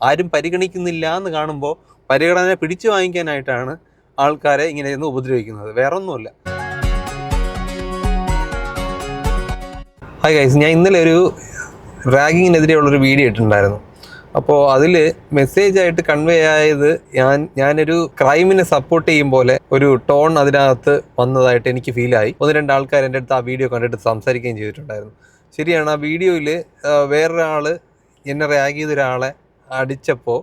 ആരും പരിഗണിക്കുന്നില്ല എന്ന് കാണുമ്പോൾ പരിഗണന പിടിച്ചു വാങ്ങിക്കാനായിട്ടാണ് ആൾക്കാരെ ഇങ്ങനെ ഇന്ന് ഉപദ്രവിക്കുന്നത്. വേറൊന്നുമില്ല. ഹായ് ഗൈസ് ഞാൻ ഇന്നലെ ഒരു റാഗിങ്ങിനെതിരെയുള്ളൊരു വീഡിയോ ഇട്ടിട്ടുണ്ടായിരുന്നു. അപ്പോൾ അതിൽ മെസ്സേജ് ആയിട്ട് കൺവേ ആയത് ഞാൻ ഞാനൊരു ക്രൈമിനെ സപ്പോർട്ട് ചെയ്യും പോലെ ഒരു ടോൺ അതിനകത്ത് വന്നതായിട്ട് എനിക്ക് ഫീലായി ഒന്ന് രണ്ട് ആൾക്കാർ എന്റെ അടുത്ത് ആ വീഡിയോ കണ്ടിട്ട് സംസാരിക്കുകയും ചെയ്തിട്ടുണ്ടായിരുന്നു. ശരിയാണ് ആ വീഡിയോയിൽ വേറൊരാൾ എന്നെ റാഗ് ചെയ്ത ഒരാളെ അടിച്ചപ്പോൾ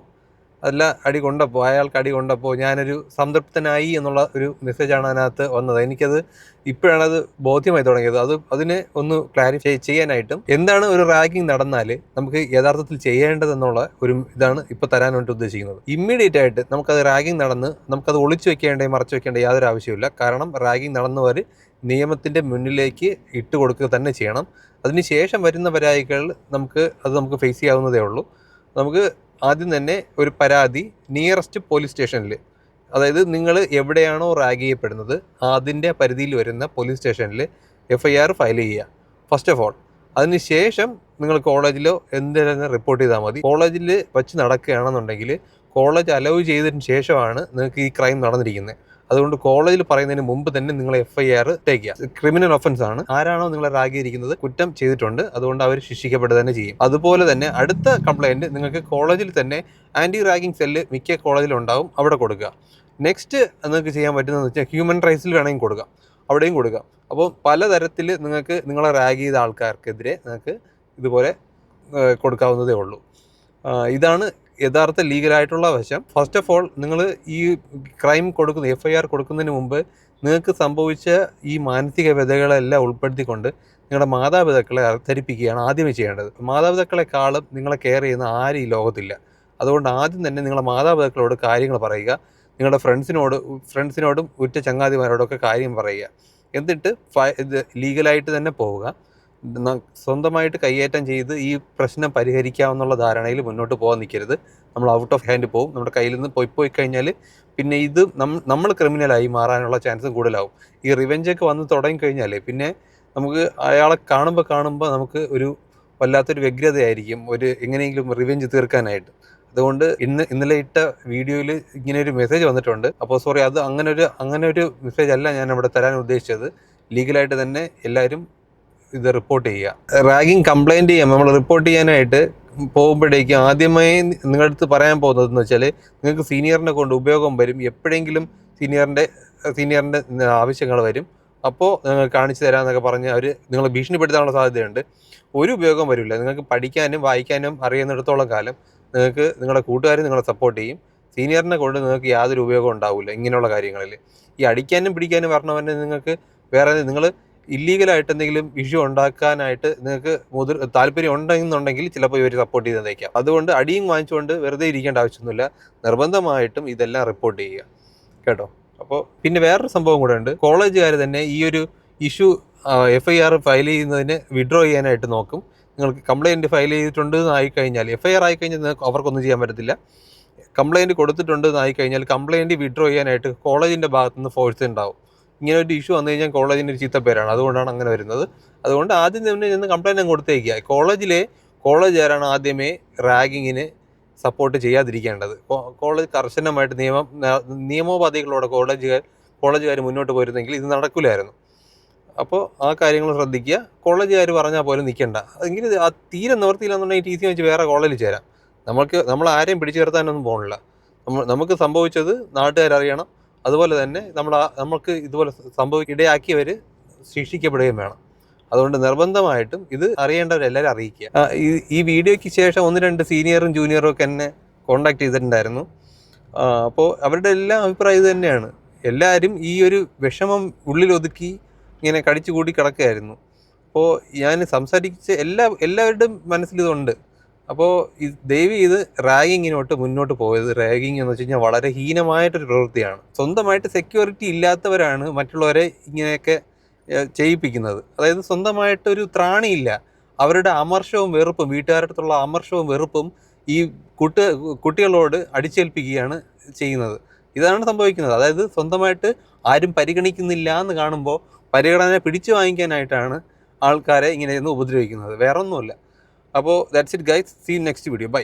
അല്ല അടി കൊണ്ടപ്പോൾ അയാൾക്ക് അടി കൊണ്ടപ്പോൾ ഞാനൊരു സംതൃപ്തനായി എന്നുള്ള ഒരു മെസ്സേജാണ് അതിനകത്ത് വന്നത്. എനിക്കത് ഇപ്പോഴാണ് അത് ബോധ്യമായി തുടങ്ങിയത്. അത് അതിനെ ഒന്ന് ക്ലാരിഫൈ ചെയ്യാനായിട്ടും എന്താണ് ഒരു റാഗിങ് നടന്നാൽ നമുക്ക് യഥാർത്ഥത്തിൽ ചെയ്യേണ്ടതെന്നുള്ള ഒരു ഇതാണ് ഇപ്പോൾ തരാൻ വേണ്ടി ഉദ്ദേശിക്കുന്നത്. ഇമ്മീഡിയറ്റ് ആയിട്ട് നമുക്കത് റാഗിങ് നടന്ന് നമുക്കത് ഒളിച്ചു വെക്കേണ്ടേ മറച്ചു വെക്കേണ്ട യാതൊരു ആവശ്യമില്ല കാരണം റാഗിങ് നടന്നവർ നിയമത്തിന്റെ മുന്നിലേക്ക് ഇട്ട് കൊടുക്കുക തന്നെ ചെയ്യണം. അതിനുശേഷം വരുന്ന പരാതികൾ നമുക്ക് അത് നമുക്ക് ഫേസ് ചെയ്യാവുന്നതേ ഉള്ളൂ. നമുക്ക് ആദ്യം തന്നെ ഒരു പരാതി നിയറസ്റ്റ് പോലീസ് സ്റ്റേഷനിൽ അതായത് നിങ്ങൾ എവിടെയാണോ റാഗ് ചെയ്യപ്പെടുന്നത് അതിന്റെ പരിധിയിൽ വരുന്ന പോലീസ് സ്റ്റേഷനിൽ എഫ് ഐ ആർ ഫയൽ ചെയ്യുക. ഫസ്റ്റ് ഓഫ് ഓൾ അതിനുശേഷം നിങ്ങൾ കോളേജിലോ എന്തെങ്കിലും റിപ്പോർട്ട് ചെയ്താൽ മതി. കോളേജിൽ വെച്ച് നടക്കുകയാണെന്നുണ്ടെങ്കിൽ കോളേജ് അലൗ ചെയ്തതിന് ശേഷമാണ് നിങ്ങൾക്ക് ഈ ക്രൈം നടന്നിരിക്കുന്നത്. അതുകൊണ്ട് കോളേജിൽ പറയുന്നതിന് മുമ്പ് തന്നെ നിങ്ങൾ F I R take criminal offence ആണ്. ആരാണോ നിങ്ങളെ റാഗിയിരിക്കുന്നത് കുറ്റം ചെയ്തിട്ടുണ്ട്. അതുകൊണ്ട് അവർ ശിക്ഷിക്കപ്പെടുക തന്നെ ചെയ്യും. അതുപോലെ തന്നെ അടുത്ത കംപ്ലൈന്റ് നിങ്ങൾക്ക് കോളേജിൽ തന്നെ ആന്റി റാഗിങ് സെല്ല് മിക്ക കോളേജിലും ഉണ്ടാവും. അവിടെ കൊടുക്കുക. നെക്സ്റ്റ് നിങ്ങൾക്ക് ചെയ്യാൻ പറ്റുന്നതെന്ന് വെച്ചാൽ ഹ്യൂമൻ റൈറ്റ്സിൽ വേണമെങ്കിൽ കൊടുക്കാം. അവിടെയും കൊടുക്കുക. അപ്പോൾ പലതരത്തിൽ നിങ്ങൾക്ക് നിങ്ങളെ റാഗ് ചെയ്ത ആൾക്കാർക്കെതിരെ നിങ്ങൾക്ക് ഇതുപോലെ കൊടുക്കാവുന്നതേ ഉള്ളൂ. ഇതാണ് യഥാർത്ഥ ലീഗലായിട്ടുള്ള വശം. ഫസ്റ്റ് ഓഫ് ഓൾ നിങ്ങൾ ഈ ക്രൈം കൊടുക്കുന്ന എഫ് ഐ ആർ കൊടുക്കുന്നതിന് മുമ്പ് നിങ്ങൾക്ക് സംഭവിച്ച ഈ മാനസിക വ്യതകളെല്ലാം ഉൾപ്പെടുത്തിക്കൊണ്ട് നിങ്ങളുടെ മാതാപിതാക്കളെ ധരിപ്പിക്കുകയാണ് ആദ്യമേ ചെയ്യേണ്ടത്. മാതാപിതാക്കളെക്കാളും നിങ്ങളെ കെയർ ചെയ്യുന്ന ആരും ഈ ലോകത്തില്ല. അതുകൊണ്ട് ആദ്യം തന്നെ നിങ്ങളുടെ മാതാപിതാക്കളോട് കാര്യങ്ങൾ പറയുക. നിങ്ങളുടെ ഫ്രണ്ട്സിനോട് ഫ്രണ്ട്സിനോടും ഉറ്റ ചങ്ങാതിമാരോടൊക്കെ കാര്യം പറയുക. എന്നിട്ട് ലീഗലായിട്ട് തന്നെ പോവുക. സ്വന്തമായിട്ട് കൈയേറ്റം ചെയ്ത് ഈ പ്രശ്നം പരിഹരിക്കാമെന്നുള്ള ധാരണയിൽ മുന്നോട്ട് പോകാൻ നിൽക്കരുത്. നമ്മൾ ഔട്ട് ഓഫ് ഹാൻഡ് പോകും നമ്മുടെ കയ്യിൽ നിന്ന് പോയി പോയി കഴിഞ്ഞാൽ പിന്നെ ഇത് നമ്മൾ ക്രിമിനലായി മാറാനുള്ള ചാൻസ് കൂടുതലാവും. ഈ റിവെഞ്ചൊക്കെ വന്ന് തുടങ്ങി കഴിഞ്ഞാൽ പിന്നെ നമുക്ക് അയാളെ കാണുമ്പോൾ കാണുമ്പോൾ നമുക്ക് ഒരു വല്ലാത്തൊരു വ്യഗ്രതയായിരിക്കും. ഒരു എങ്ങനെയെങ്കിലും റിവെഞ്ച് തീർക്കാനായിട്ട്. അതുകൊണ്ട് ഇന്ന് ഇന്നലെ ഇട്ട വീഡിയോയിൽ ഇങ്ങനെ ഒരു മെസ്സേജ് വന്നിട്ടുണ്ട്. അപ്പോൾ സോറി അത് അങ്ങനെ ഒരു അങ്ങനെ ഒരു മെസ്സേജ് അല്ല ഞാൻ അവിടെ തരാൻ ഉദ്ദേശിച്ചത്. ലീഗലായിട്ട് തന്നെ എല്ലാവരും ഇത് റിപ്പോർട്ട് ചെയ്യുക. റാഗിങ് കംപ്ലൈന്റ് ചെയ്യാം. നമ്മൾ റിപ്പോർട്ട് ചെയ്യാനായിട്ട് പോകുമ്പോഴേക്കും ആദ്യമായി നിങ്ങളുടെ അടുത്ത് പറയാൻ പോകുന്നതെന്ന് വെച്ചാൽ നിങ്ങൾക്ക് സീനിയറിനെ കൊണ്ട് ഉപയോഗം വരും. എപ്പോഴെങ്കിലും സീനിയറിന്റെ സീനിയറിന്റെ ആവശ്യങ്ങൾ വരും. അപ്പോൾ നിങ്ങൾ കാണിച്ചു തരാമെന്നൊക്കെ പറഞ്ഞ് അവർ നിങ്ങളെ ഭീഷണിപ്പെടുത്താനുള്ള സാധ്യതയുണ്ട്. ഒരു ഉപയോഗം വരില്ല. നിങ്ങൾക്ക് പഠിക്കാനും വായിക്കാനും അറിയുന്നിടത്തോളം കാലം നിങ്ങൾക്ക് നിങ്ങളുടെ കൂട്ടുകാർ നിങ്ങളെ സപ്പോർട്ട് ചെയ്യും. സീനിയറിനെ കൊണ്ട് നിങ്ങൾക്ക് യാതൊരു ഉപയോഗം ഉണ്ടാവില്ല ഇങ്ങനെയുള്ള കാര്യങ്ങളിൽ ഈ അടിക്കാനും പിടിക്കാനും പറഞ്ഞവനെ നിങ്ങൾക്ക് വേറെ നിങ്ങൾ ഇല്ലീഗലായിട്ട് എന്തെങ്കിലും ഇഷ്യൂ ഉണ്ടാക്കാനായിട്ട് നിങ്ങൾക്ക് മുതിർ താല്പര്യം ഉണ്ടെന്നുണ്ടെങ്കിൽ ചിലപ്പോൾ ഇവർ സപ്പോർട്ട് ചെയ്ത് തന്നേക്കാം. അതുകൊണ്ട് അടിയും വാങ്ങിച്ചുകൊണ്ട് വെറുതെ ഇരിക്കേണ്ട ആവശ്യമൊന്നുമില്ല. നിർബന്ധമായിട്ടും ഇതെല്ലാം റിപ്പോർട്ട് ചെയ്യുക. കേട്ടോ? അപ്പോൾ പിന്നെ വേറൊരു സംഭവം കൂടെ ഉണ്ട്. കോളേജുകാർ തന്നെ ഈ ഒരു issue F I R file ചെയ്യുന്നതിന് വിഡ്രോ ചെയ്യാനായിട്ട് നോക്കും. നിങ്ങൾക്ക് കംപ്ലയിന്റ് ഫയൽ ചെയ്തിട്ടുണ്ട് എന്ന് കഴിഞ്ഞാൽ എഫ് ഐ ആർ ആയിക്കഴിഞ്ഞാൽ നിങ്ങൾക്ക് അവർക്കൊന്നും ചെയ്യാൻ പറ്റത്തില്ല. കംപ്ലയിന്റ് കൊടുത്തിട്ടുണ്ട് എന്നായി കഴിഞ്ഞാൽ കംപ്ലയിന്റ് വിഡ്രോ ചെയ്യാനായിട്ട് കോളേജിന്റെ ഭാഗത്തുനിന്ന് ഫോഴ്സ് ഉണ്ടാവും. ഇങ്ങനെ ഒരു ഇഷ്യൂ വന്നു കഴിഞ്ഞാൽ കോളേജിന്റെ ഒരു ചീത്ത പേരാണ്. അതുകൊണ്ടാണ് അങ്ങനെ വരുന്നത്. അതുകൊണ്ട് ആദ്യം തന്നെ ചെന്ന് കംപ്ലൈന്റ് കൊടുത്തേക്കുക. കോളേജിലെ കോളേജ് കോളേജുകാരാണ് ആദ്യമേ റാഗിങ്ങിന് സപ്പോർട്ട് ചെയ്യാതിരിക്കേണ്ടത്. കോളേജ് കർശനമായിട്ട് നിയമം നിയമോപാധികളോടെ കോളേജുകാർ കോളേജുകാർ മുന്നോട്ട് പോയിരുന്നെങ്കിൽ ഇത് നടക്കില്ലായിരുന്നു. അപ്പോൾ ആ കാര്യങ്ങൾ ശ്രദ്ധിക്കുക. കോളേജുകാർ പറഞ്ഞാൽ പോലും നിൽക്കണ്ട. എങ്കിൽ ആ തീരെ നിവർത്തിയില്ലെന്നുണ്ടെങ്കിൽ ടി സി വെച്ച് വേറെ കോളേജിൽ ചേരാം. നമുക്ക് നമ്മൾ ആരെയും പിടിച്ചു നിർത്താനൊന്നും പോകണില്ല നമ്മൾ നമുക്ക് സംഭവിച്ചത് നാട്ടുകാരറിയണം. അതുപോലെ തന്നെ നമ്മൾ നമുക്ക് ഇതുപോലെ സംഭവി ഇടയാക്കിയവർ ശിക്ഷിക്കപ്പെടുകയും വേണം. അതുകൊണ്ട് നിർബന്ധമായിട്ടും ഇത് അറിയേണ്ടവരെല്ലാവരും അറിയിക്കുക. ഈ വീഡിയോയ്ക്ക് ശേഷം ഒന്ന് രണ്ട് സീനിയറും ജൂനിയറും ഒക്കെ എന്നെ കോണ്ടാക്ട് ചെയ്തിട്ടുണ്ടായിരുന്നു. അപ്പോൾ അവരുടെ എല്ലാ അഭിപ്രായം ഇത് തന്നെയാണ്. എല്ലാവരും ഈ ഒരു വിഷമം ഉള്ളിലൊതുക്കി ഇങ്ങനെ കടിച്ചു കൂടി കിടക്കുകയായിരുന്നു. അപ്പോൾ ഞാൻ സംസാരിച്ച എല്ലാ എല്ലാവരുടെയും മനസ്സിലിതുണ്ട് അപ്പോൾ ഇത് റാഗിങ്ങിനോട്ട് മുന്നോട്ട് പോയത്. റാഗിങ് എന്ന് വെച്ച് കഴിഞ്ഞാൽ വളരെ ഹീനമായിട്ടൊരു പ്രവൃത്തിയാണ്. സ്വന്തമായിട്ട് സെക്യൂരിറ്റി ഇല്ലാത്തവരാണ് മറ്റുള്ളവരെ ഇങ്ങനെയൊക്കെ ചെയ്യിപ്പിക്കുന്നത്. അതായത് സ്വന്തമായിട്ടൊരു ത്രാണിയില്ല. അവരുടെ അമർഷവും വെറുപ്പും വീട്ടുകാരടുത്തുള്ള അമർഷവും വെറുപ്പും ഈ കുട്ടി കുട്ടികളോട് അടിച്ചേൽപ്പിക്കുകയാണ് ചെയ്യുന്നത്. ഇതാണ് സംഭവിക്കുന്നത്. അതായത് സ്വന്തമായിട്ട് ആരും പരിഗണിക്കുന്നില്ല എന്ന് കാണുമ്പോൾ പരിഗണന പിടിച്ചു വാങ്ങിക്കാനായിട്ടാണ് ആൾക്കാരെ ഇങ്ങനെ ഉപദ്രവിക്കുന്നത്. വേറൊന്നുമില്ല. അപ്പോൾ that's it guys see next video bye